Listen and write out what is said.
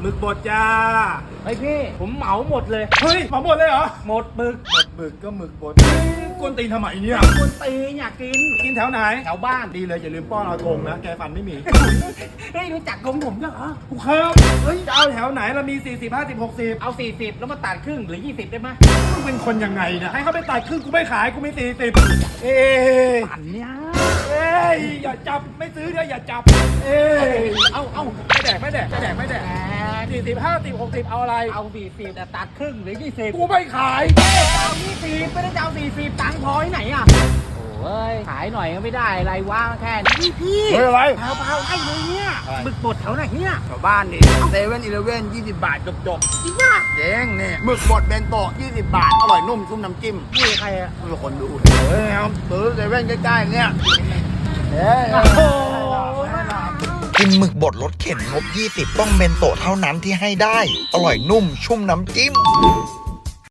หมึกบดจ้า เฮ้ยพี่ ผมเหมาหมดเลย เฮ้ยมาหมดเลยเหรอ หมดหมึกหมดหมึกก็หมึกบดกวนตีนทำไมเนี่ยคนตีนอยากกิน กินแถวไหน แถวบ้าน ดีเลยอย่าลืมป้อนเอาธงนะ แกฟันไม่มี เฮ้ยรู้จักกงผมด้วยเหรอ กูครับ เฮ้ยจะเอาแถวไหนเรามี 40 50 60 เอา 40 แล้วมาตัดครึ่งหรือ 20 ได้ไหมมึงเป็นคนยังไงเนี่ยให้เขาไปตัดครึ่งกูไม่ขายกูไม่40 เอ้ยปั่นเนี่ยเอ้ยอย่าจับไม่ซื้อเนี่ยอย่าจับ เอ้ย เอาเอา สี่สิบห้าสิบหกสิบเอาอะไร เอา40แต่ตัดครึ่งหรือ20กูไม่ขายเอา20ไม่ได้จะเอา40ตังค์พอที่ไหนอะโอ้ยขายหน่อยก็ไม่ได้อะไรวะแค่นี้พี่เฮ้ยอะไรเผาเผาไอ้เลยเนี่ยอะไรหมึกบดแถวไหนเนี่ยแถวบ้านนี่เซเว่นอีเลเว่นยี่สิบบาทจบจบจริงป่ะๆเจ๊งนี่หมึกบดเบนโตะยี่สิบบาท อร่อยนุ่มชุ่มน้ำจิ้มพี่ใครอะมีคนดูเฮ้ยครับซื้อเซเว่นใกล้ๆเนี่ยเฮ้ยโอ้โห กินหมึกบดรสเข็นงบ 20 ต้องเบนโตะเท่านั้นที่ให้ได้ อร่อยนุ่มชุ่มน้ำจิ้ม